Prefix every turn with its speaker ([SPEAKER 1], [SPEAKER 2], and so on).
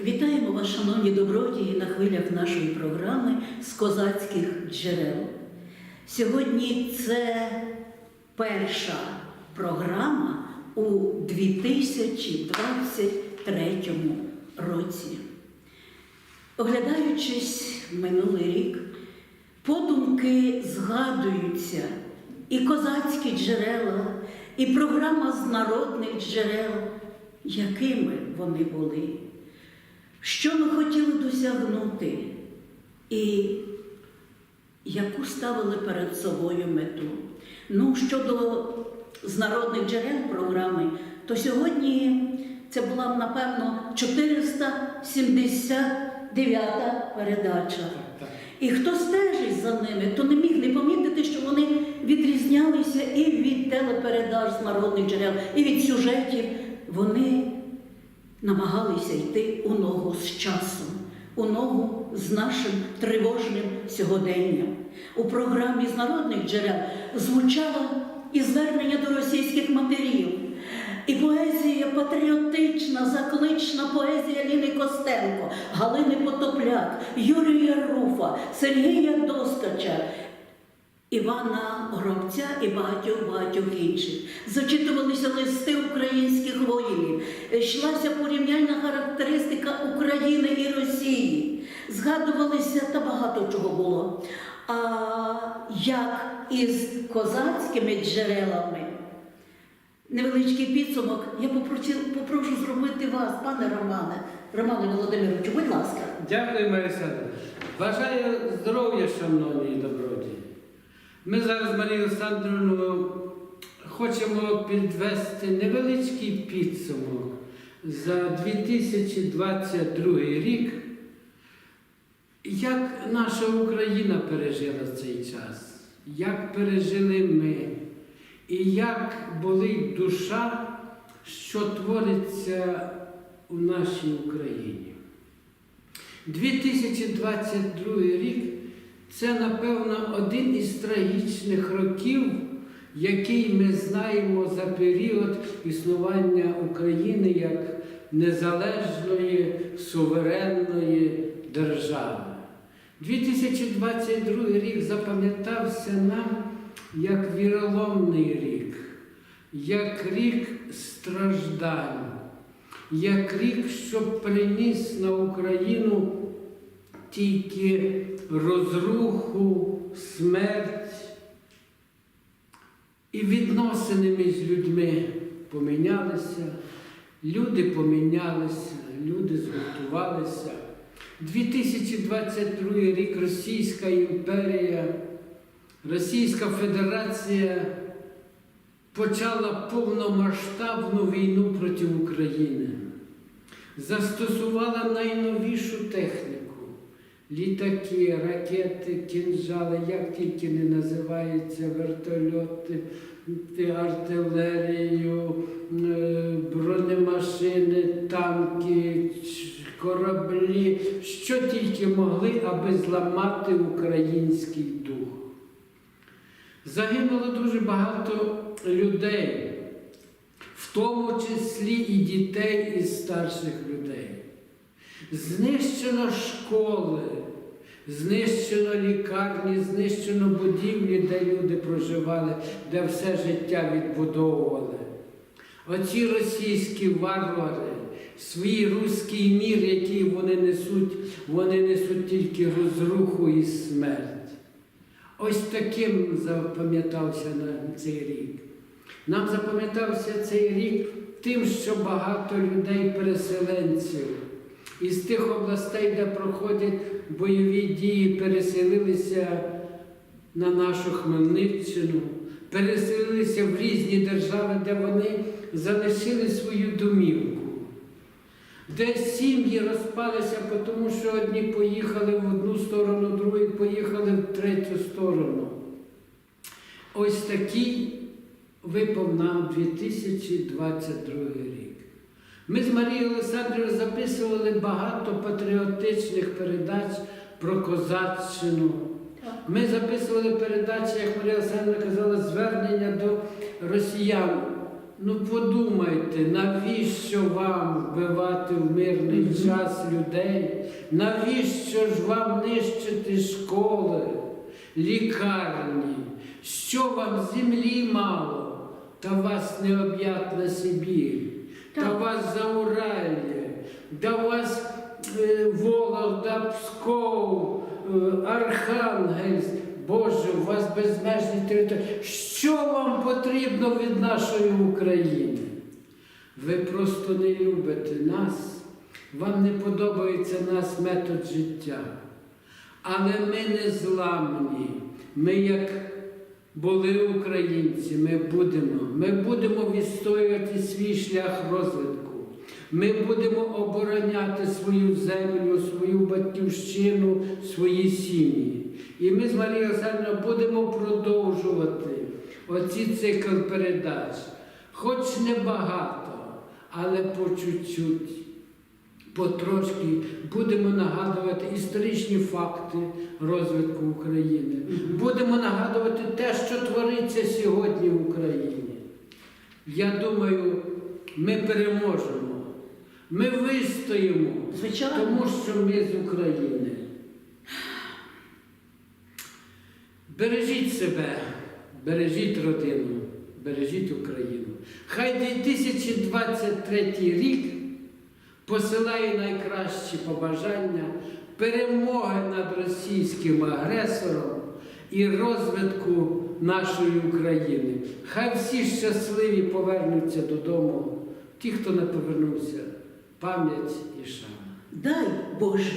[SPEAKER 1] Вітаємо вас, шановні добродії, на хвилях нашої програми з козацьких джерел. Сьогодні це перша програма у 2023 році. Оглядаючись минулий рік, подумки згадуються і козацькі джерела, і програма з народних джерел, якими вони були, що ми хотіли досягнути, і яку ставили перед собою мету. Ну, щодо з народних джерел програми, то сьогодні це була, напевно, 479-та передача. І хто стежить за ними, то не міг не помітити, що вони відрізнялися і від телепередач з народних джерел, і від сюжетів. Вони намагалися йти у ногу з часом, у ногу з нашим тривожним сьогоденням. У програмі з народних джерел звучало і звернення до російських матерів, і поезія патріотична, заклична поезія Ліни Костенко, Галини Потопляк, Юрія Руфа, Сергія Доскача. Івана Горобця і багатьох-багатьох інших. Зачитувалися листи українських воїнів, йшлася порівняльна характеристика України і Росії. Згадувалися та багато чого було. А як із козацькими джерелами, невеличкий підсумок, я попрошу, попрошу зробити вас, пане Романе, Романе Володимировичу, будь ласка.
[SPEAKER 2] Дякую, Олександровна. Бажаю здоров'я, шановні добродії. Ми зараз з Марією Олександровною хочемо підвести невеличкий підсумок за 2022 рік. Як наша Україна пережила цей час, як пережили ми, і як болить душа, що твориться у нашій Україні. 2022 рік це, напевно, один із трагічних років, який ми знаємо за період існування України як незалежної суверенної держави. 2022 рік запам'ятався нам як віроломний рік, як рік страждань, як рік, що приніс на Україну тільки розруху, смерть і відносини між людьми помінялися, люди помінялися, люди згуртувалися. 2022 рік Російська імперія, Російська Федерація почала повномасштабну війну проти України, застосувала найновішу техніку. Літаки, ракети, кінжали, як тільки не називаються, вертольоти, артилерію, е, бронемашини, танки, кораблі, що тільки могли, аби зламати український дух. Загинуло дуже багато людей, в тому числі і дітей, і старших людей. Знищено школи, знищено лікарні, знищено будівлі, де люди проживали, де все життя відбудовували. Оці російські варвари, свій руський мір, який вони несуть, вони несуть тільки розруху і смерть. Ось таким запам'ятався цей рік. Нам запам'ятався цей рік тим, що багато людей-переселенців із тих областей, де проходять бойові дії, переселилися на нашу Хмельниччину, переселилися в різні держави, де вони залишили свою домівку. Де сім'ї розпалися, тому що одні поїхали в одну сторону, другі поїхали в третю сторону. Ось такий випав нам 2022 рік. Ми з Марією Олександрівною записували багато патріотичних передач про козаччину. Ми записували передачі, як Марія Олександрівна казала, звернення до росіян Ну подумайте, навіщо вам вбивати в мирний
[SPEAKER 1] Мгм.
[SPEAKER 2] час людей? Навіщо ж вам нищити школи, лікарні? Що вам землі мало? Та вас необ'ятна Сибір. Вас Зауральє, да вас е, Вологда, Псков, е, Архангельськ. Боже, у вас безмежні території. Що вам потрібно від нашої України? Ви просто не любите нас, вам не подобається нас метод життя. Але ми не зламні. Ми, як були українці, ми будемо. Ми будемо відстоювати свій шлях розвитку. Ми будемо обороняти свою землю, свою батьківщину, свої сім'ї. І ми з Марією Олександрівною будемо продовжувати оці цикл передач. Хоч не багато, але по чуть-чуть, потрошки будемо нагадувати історичні факти розвитку України. Будемо нагадувати те, що твориться сьогодні в Україні. Я думаю, ми переможемо. Ми вистоїмо,
[SPEAKER 1] Звичайно.
[SPEAKER 2] тому що ми з України. Бережіть себе, бережіть родину, бережіть Україну. Хай 2023 рік посилає найкращі побажання перемоги над російським агресором і розвитку нашої України. Хай всі щасливі повернуться додому. Ті, хто не повернувся, пам'ять і шана.
[SPEAKER 1] Дай Боже